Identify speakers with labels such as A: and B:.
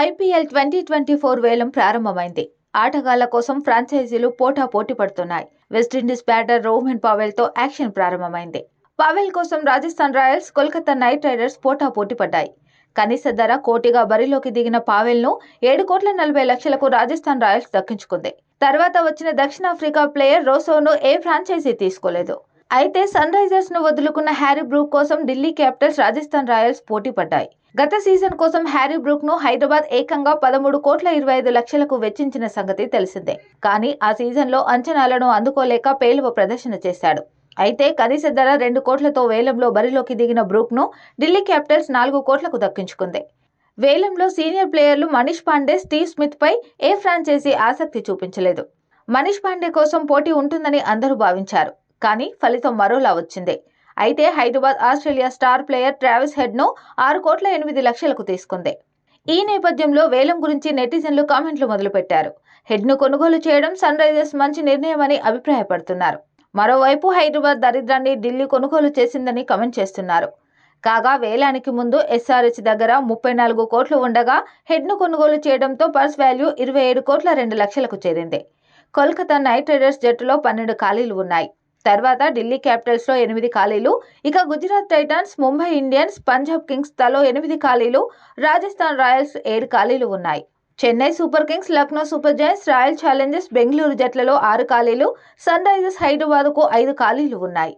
A: IPL twenty twenty four వేలం ప్రారంభమైంది. ఆటగాళ్ళ కోసం ఫ్రాంచైజీలు పోటా పోటీ పడుతున్నాయి. వెస్టిండీస్ బ్యాటర్ రోహన్ పావెల్తో యాక్షన్ ప్రారంభమైంది. పావెల్ కోసం Rajasthan Royals Kolkata Knight Riders పోటా పోటీ పడ్డాయి. కనీస ధర కోటిగా బరిలోకి దిగిన పావెల్ను ఏడు కోట్ల నలభై లక్షలకు రాజస్థాన్ రాయల్స్ దక్కించుకుంది. తర్వాత వచ్చిన దక్షిణాఫ్రికా ప్లేయర్ రోసోను ఏ ఫ్రాంచైజీ తీసుకోలేదు. అయితే సన్ రైజర్స్ను వదులుకున్న హ్యారీ బ్రూక్ కోసం ఢిల్లీ క్యాపిటల్స్ రాజస్థాన్ రాయల్స్ పోటీ పడ్డాయి. గత సీజన్ కోసం హ్యారీ బ్రూక్ను హైదరాబాద్ ఏకంగా పదమూడు కోట్ల ఇరవై ఐదు లక్షలకు వెచ్చించిన సంగతి తెలిసిందే. కానీ ఆ సీజన్లో అంచనాలను అందుకోలేక పేలువ ప్రదర్శన చేశాడు. అయితే కనీస ధర రెండు కోట్లతో వేలంలో బరిలోకి దిగిన బ్రూక్ను ఢిల్లీ క్యాపిటల్స్ నాలుగు కోట్లకు దక్కించుకుంది. వేలంలో సీనియర్ ప్లేయర్లు మనీష్ పాండే స్టీవ్ స్మిత్ పై ఏ ఫ్రాంచైజీ ఆసక్తి చూపించలేదు. మనీష్ పాండే కోసం పోటీ ఉంటుందని అందరూ భావించారు. కానీ ఫలితం మరోలా వచ్చింది. అయితే Hyderabad Australia star player Travis హెడ్ను ఆరు కోట్ల ఎనిమిది లక్షలకు తీసుకుంది. ఈ నేపథ్యంలో వేలం గురించి నెటిజన్లు కామెంట్లు మొదలుపెట్టారు. హెడ్ను కొనుగోలు చేయడం సన్ రైజర్స్ మంచి నిర్ణయమని అభిప్రాయపడుతున్నారు. మరోవైపు హైదరాబాద్ దరిద్రాన్ని ఢిల్లీ కొనుగోలు చేసిందని కమెంట్ చేస్తున్నారు. కాగా వేలానికి ముందు ఎస్ఆర్హెచ్ దగ్గర ముప్పై నాలుగు కోట్లు ఉండగా హెడ్ను కొనుగోలు చేయడంతో పర్స్ వాల్యూ ఇరవై ఏడు కోట్ల రెండు లక్షలకు చేరింది. కోల్కతా నైట్ రైడర్స్ జట్టులో పన్నెండు ఖాళీలు ఉన్నాయి. తర్వాత ఢిల్లీ క్యాపిటల్స్లో ఎనిమిది ఖాళీలు. ఇక Gujarat Titans Mumbai Indians Punjab Kings తలో ఎనిమిది ఖాళీలు. రాజస్థాన్ రాయల్స్ ఏడు ఖాళీలు ఉన్నాయి. Chennai Super Kings Lucknow Super Giants Royal Challengers Bengaluru జట్లలో ఆరు ఖాళీలు. సన్ రైజర్స్ హైదరాబాద్కు ఐదు ఖాళీలు ఉన్నాయి.